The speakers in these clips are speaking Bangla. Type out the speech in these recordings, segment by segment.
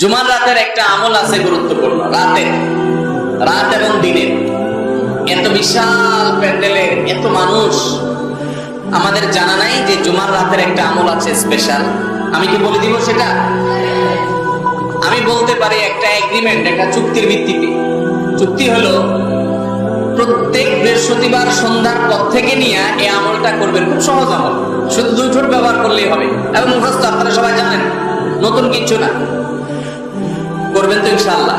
জুমার রাতের একটা আমল আছে গুরুত্বপূর্ণ রাতে রাত এবং দিনের। এত বিশাল প্যান্ডেলের, এত মানুষ। আমাদের জানা নাই যে জুমার রাতের একটা আমল আছে স্পেশাল আমি কি বলে দিব সেটা? আমি বলতে পারি একটা এগ্রিমেন্ট একটা চুক্তির ভিত্তিতে। চুক্তি হলো, প্রত্যেক বৃহস্পতিবার সন্ধ্যার পর থেকে নিয়ে এই আমলটা করবেন। খুব সহজ আমল। শুধু দুই ঠোঁট ব্যবহার করলেই হবে। এবং মুখস্থ আপনারা সবাই জানেন, নতুন কিছু না। করবেন তো ইনশাল্লাহ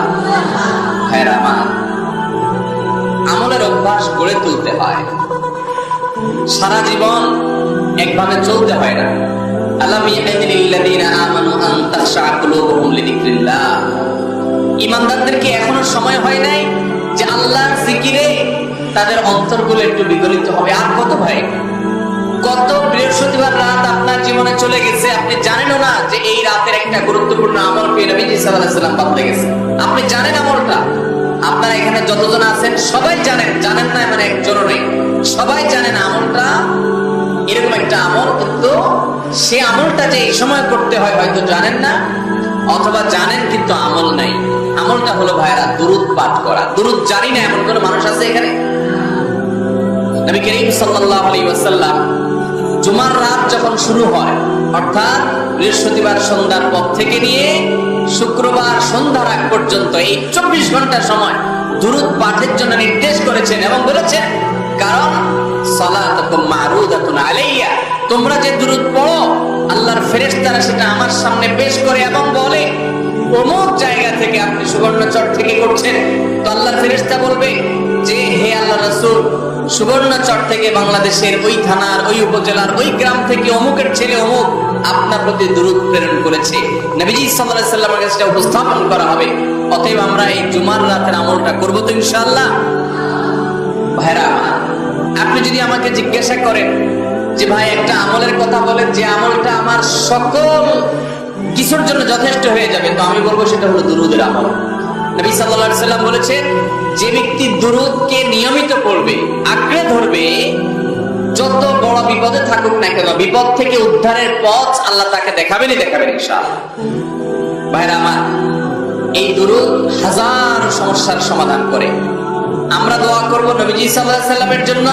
আমলের অভ্যাস গড়ে তুলতে হয়। সারা জীবন একভাবে চলতে হয় না। আমানু আন তাখশা কুলুবুহুম লিযিকরিল্লাহ। এখনও সময় হয় নাই যে আল্লাহর জিকিরে তাদের অন্তরগুলো একটু বিগলিত হবে। আর কত ভাই, কত বৃহস্পতিবার রাত আপনার জীবনে চলে গেছে, আপনি জানেনও না যে একটা গুরুত্বপূর্ণ আমল পেয়ে নবীজি সাল্লাম বাদলে গেছে। আপনি জানেন আমলটা? আপনারা এখানে যতজন আছেন, সবাই জানেন। জানেন না মানে একজনও নেই। সবাই জানেন আমলটা এরকম একটা আমল, কিন্তু সে আমলটা যে এই সময় করতে হয় হয়তো জানেন না, অথবা জানেন কিন্তু আমল নাই। আমলটা হলো ভাইরা দুরুদ পাঠ করা। দুরুদ জানি না এমন কোন মানুষ আছে এখানে? নবী করিম সাল্লাল্লাহু আলাইহি ওয়াসাল্লাম জুমার রাত যখন শুরু হয়, অর্থাৎ বৃহস্পতিবার সন্ধ্যার পর থেকে নিয়ে শুক্রবার সন্ধ্যার আগ পর্যন্ত এই চব্বিশ ঘণ্টা সময় দুরুদ পাঠের জন্য নির্দেশ করেছেন এবং বলেছেন, কারণ আলাইয়া, তোমরা যে দুরুদ পড়ো, আল্লাহর ফেরেশতারা সেটা আমার সামনে পেশ করে এবং বলে, অমুক জায়গা থেকে আপনি সুবর্ণচর থেকে করছেন। তো আল্লাহর ফেরেশতা বলবে যে, হে আল্লাহ রাসূল সুবর্ণচর থেকে বাংলাদেশের ওই থানার, ওই উপজেলার, ওই গ্রাম থেকে অমুকের ছেলে অমুক আপনার প্রতি দূরত প্রেরণ করেছে। নবীজি আলাইহি সাল্লামের কাছে উপস্থাপন করা হবে। অতএব আমরা এই জুমার রাতের আমলটা করব তো ইনশাআল্লাহ। ভাইরা, আপনি যদি আমাকে জিজ্ঞাসা করেন যে ভাই, একটা আমলের কথা বলেন যে আমলটা আমার সকল কিছুর জন্য যথেষ্ট হয়ে যাবে, তো আমি বলব সেটা হলো দুরুদের আমল। নবী সাল্লাল্লাহু বলেছেন, যে ব্যক্তি নিয়মিত পড়বে, আঁকড়ে ধরবে, যত বড় বিপদে থাকুক না কেন, বিপদ থেকে উদ্ধারের পথ আল্লাহ তাকে দেখাবেনই দেখাবেন ইনশাআল্লাহ। ভাইরা আমার, এই হাজার সমস্যার সমাধান করে। আমরা দোয়া করব নবীজি সাল্লাল্লাহু জন্য,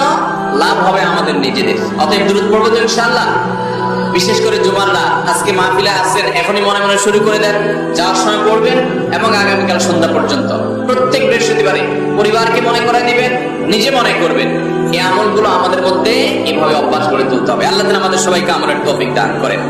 লাভ হবে আমাদের নিজেদের। অতএব দুরুদ পড়ব তো ইনশাআল্লাহ। বিশেষ করে জুমার আজকে মাহফিলে আসছেন, এখনই মনে মনে শুরু করে দেন, যাওয়ার সময় পড়বেন এবং নিজে মনে করবেন, এই আমলগুলো আমাদের মধ্যে এভাবে অভ্যাস করে তুলতে হবে। আল্লাহ আমাদের সবাইকে আমলের তৌফিক দান করেন।